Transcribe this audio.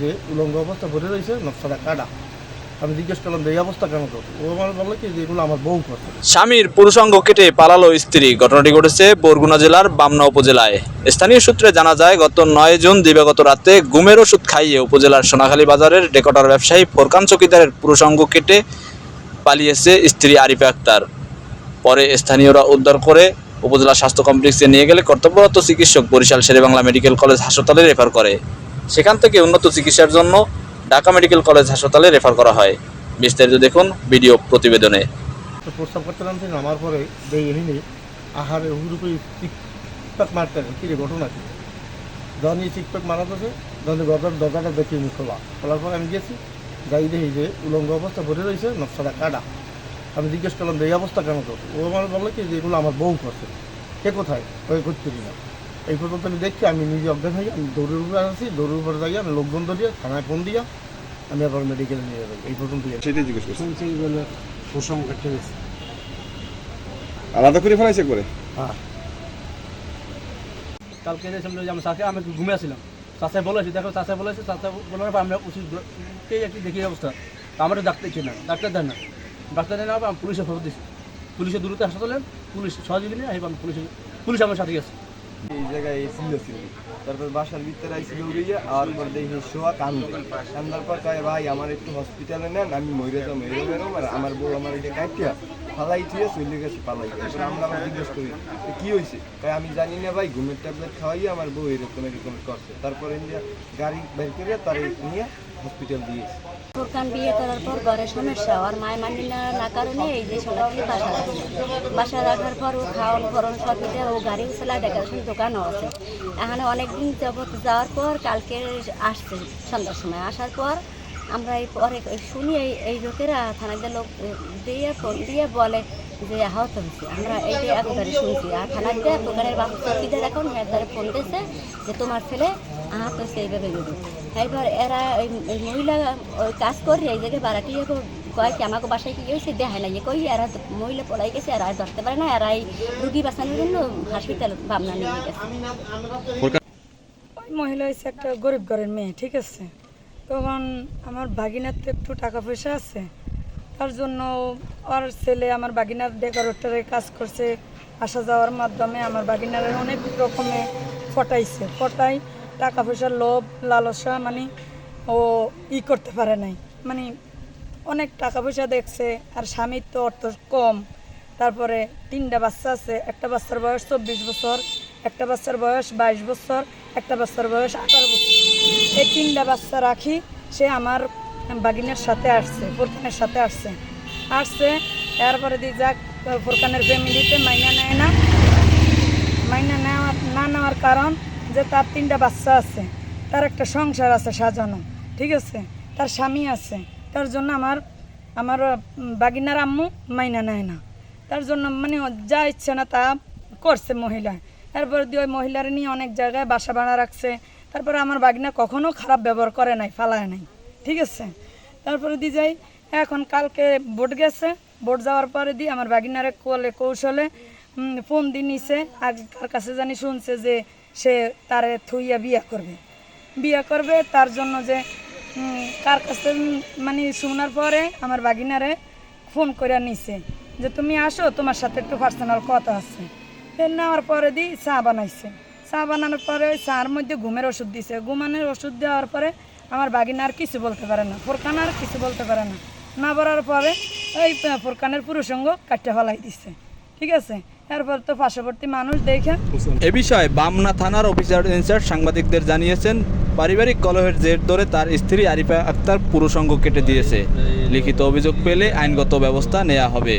যে উলঙ্গ অবস্থা ভরে রয়েছে, নকশাটা কাটা। আমি জিজ্ঞেস করলাম, এই অবস্থা কেন করতো ও আমার বলল কি, যে এগুলো আমার বউ করছে। স্বামীর পুরুষাঙ্গ কেটে পালালো স্ত্রী। ঘটনাটি ঘটেছে বরগুনা জেলার বামনা উপজেলায়। স্থানীয় সূত্রে জানা যায়, গত নয় জুন দিবাগত রাতে গুমের ওষুধ খাইয়ে উপজেলার সোনাখালী বাজারের ডেকটার ব্যবসায়ী ফোরকান চকিদারের পুরুষাঙ্গ কেটে পালিয়েছে স্ত্রী আরিফা আক্তার। পরে স্থানীয়রা উদ্ধার করে উপজেলা স্বাস্থ্য কমপ্লেক্সে নিয়ে গেলে কর্তব্যরত চিকিৎসক বরিশাল শেরেবাংলা মেডিকেল কলেজ হাসপাতালে রেফার করে। সেখান থেকে উন্নত চিকিৎসার জন্য ঢাকা মেডিকেল কলেজ হাসপাতালে রেফার করা হয়। বিস্তারিত দেখুন ভিডিও প্রতিবেদনে। প্রস্তাব করতে নামছি নামার পরে এহিনি আহারে হুরুপে চিকপাক মারতে কি রে ঘটনা কি? যখন এই চিকপাক মারাতেছে তখন দরজার দরজাটা দেখি আমি খোলা। খোলার পর আমি গেছি, যাই দেখি যে উলঙ্গ অবস্থা ভরে রয়েছে, নকশাটা কাটা। আমি জিজ্ঞেস করলাম, এই অবস্থা কেন করতো ও আমার বলল কি যে এগুলো আমার বউ করছে। কে কোথায়? ওই করতে না এই পর্যন্ত আমি দেখছি আমি নিজে অজ্ঞান হয়ে আমি দৌড়ের উপরে আছি দৌড়ের উপরে যাই আমি লোকজন ধরিয়ে থানায় ফোন দিয়া আমি আবার মেডিকেলে নিয়ে যাব এই পর্যন্ত সেটাই জিজ্ঞেস করছি। শুনছি বলে প্রসঙ্গ আলাদা করে ফেলাইছে করে হ্যাঁ। কালকে এসে আমরা আমার সাথে আমি ঘুমিয়ে আসছিলাম চাষায় বলেছি দেখো চাষায় বলেছে চাষা বলার পর আমরা উচিত একটি দেখি অবস্থা। তা আমরা ডাক্তার ছিল না ডাক্তার দেন না। ডাক্তার দেন না আমি পুলিশে খবর দিচ্ছি পুলিশে দ্রুত হাসপাতালে পুলিশ সহযোগী নিয়ে আমি পুলিশ পুলিশ আমার সাথে গেছে এই জায়গায় ছিল ছিল। তারপর বাসার ভিতরে আইছিল উড়িয়া আর পর দেখি শোয়া কান্দে। কান্দার পর কয়, ভাই, আমার একটু হসপিটালে নেন, আমি মরে যাব মেরে মেরো আর আমার বউ আমার এটা কাটিয়া ফালাই থুয়ে চলে গেছে পালাই। এসে আমরা আবার জিজ্ঞেস করি, "এ কি হয়েছে কয়, আমি জানি না ভাই, ঘুমের ট্যাবলেট খাওয়াইয়া আমার বউ এরকম এরকম করছে। তারপরে নিয়ে গাড়ি বের করে তার নিয়ে হসপিটাল ফোরকান বিয়ে করার পর ঘরে সমস্যা। মায় মানি না না কারণে এই যে বাসা বাসা রাখার পর ও খাওয়ান সব ও গাড়ি চালায় দেখাশোন দোকানও আছে। এখানে অনেকদিন যাবত যাওয়ার পর কালকে আসছে সন্ধ্যার সময়। আসার পর আমরা এই পরে শুনি এই লোকেরা থানাতে লোক দিয়ে ফোন দিয়ে বলে যে আহত হয়েছে। আমরা এইটাই একবারে শুনছি। আর থানাতে দোকানের বাবু চৌকিদার এখন তারা ফোন দিয়েছে যে তোমার ছেলে আহত হয়েছে এইভাবে এইভাবে এবার এরা ওই মহিলা ওই কাজ করে, এই জায়গায় বাড়াটি কয় কি আমাকে বাসায় কি হয়েছে? দেখায় না যে কই এরা মহিলা পলাই গেছে, এরা ধরতে পারে না, এরা এই রুগী বাঁচানোর জন্য হসপিটাল ভাবনা নিয়ে গেছে। ওই মহিলা হচ্ছে একটা গরিব ঘরের মেয়ে, ঠিক আছে? তখন আমার ভাগিনার তো একটু টাকা পয়সা আছে। তার জন্য ওর ছেলে আমার বাগিনার ডেকোরেটরে কাজ করছে, আসা যাওয়ার মাধ্যমে আমার বাগিনার অনেক রকমে ফটাইছে। ফটাই টাকা পয়সার লোভ, লালসা মানে ও ই করতে পারে নাই। মানে অনেক টাকা পয়সা দেখছে, আর স্বামীর তো অর্থ কম। তারপরে তিনটা বাচ্চা আছে, একটা বাচ্চার বয়স চব্বিশ বছর, একটা বাচ্চার বয়স বাইশ বছর, একটা বাচ্চার বয়স আঠারো বছর। এই তিনটা বাচ্চা রাখি, সে আমার বাগিনের সাথে আসছে, ফোরকানের সাথে আসছে। আসছে, এরপরে দিয়ে যাক, ফোরকানের ফ্যামিলিতে মাইনা নেয় না। মাইনা নেওয়ার না নেওয়ার কারণ যে তার তিনটা বাচ্চা আছে, তার একটা সংসার আছে সাজানো, ঠিক আছে? তার স্বামী আছে, তার জন্য আমার আমার বাগিনার আম্মু মাইনা নেয় না। তার জন্য মানে যা ইচ্ছে না তা করছে মহিলা। তারপর দিয়ে ওই মহিলার নিয়ে অনেক জায়গায় বাসা ভাড়া রাখছে। তারপরে আমার বাগিনা কখনো খারাপ ব্যবহার করে নাই, ফালায় নাই। ঠিক আছে? তারপরে দি যাই, এখন কালকে বোট গেছে বোট যাওয়ার পরে দিয়ে আমার বাগিনারে কোলে, কৌশলে ফোন দিয়ে নিছে, আর কার কাছে জানি শুনছে যে সে তারে থুইয়া বিয়া করবে। বিয়া করবে, তার জন্য যে কার কাছে মানে শোনার পরে আমার বাগিনারে ফোন করে নিছে যে, তুমি আসো, তোমার সাথে একটু পার্সোনাল কথা আছে। ফের নেওয়ার পরে দিই চা বানাইছে। চা বানানোর পরে ওই চার মধ্যে ঘুমের ওষুধ দিছে। ঘুমানোর ওষুধ দেওয়ার পরে আমার বাগিনা আর কিছু বলতে পারে না, ফোরকান আর কিছু বলতে পারে না। না বলার পরে ওই ফোরকানের পুরুষঙ্গ কাটতে ফলাই দিচ্ছে ঠিক আছে? এরপর তো পার্শ্ববর্তী মানুষ দেখে এ বিষয়ে বামনা থানার অফিসার ইনচার্জ সাংবাদিকদের জানিয়েছেন, পারিবারিক কলহের জের ধরে তার স্ত্রী আরিফা আক্তার পুরুষঙ্গ কেটে দিয়েছে। লিখিত অভিযোগ পেলে আইনগত ব্যবস্থা নেওয়া হবে।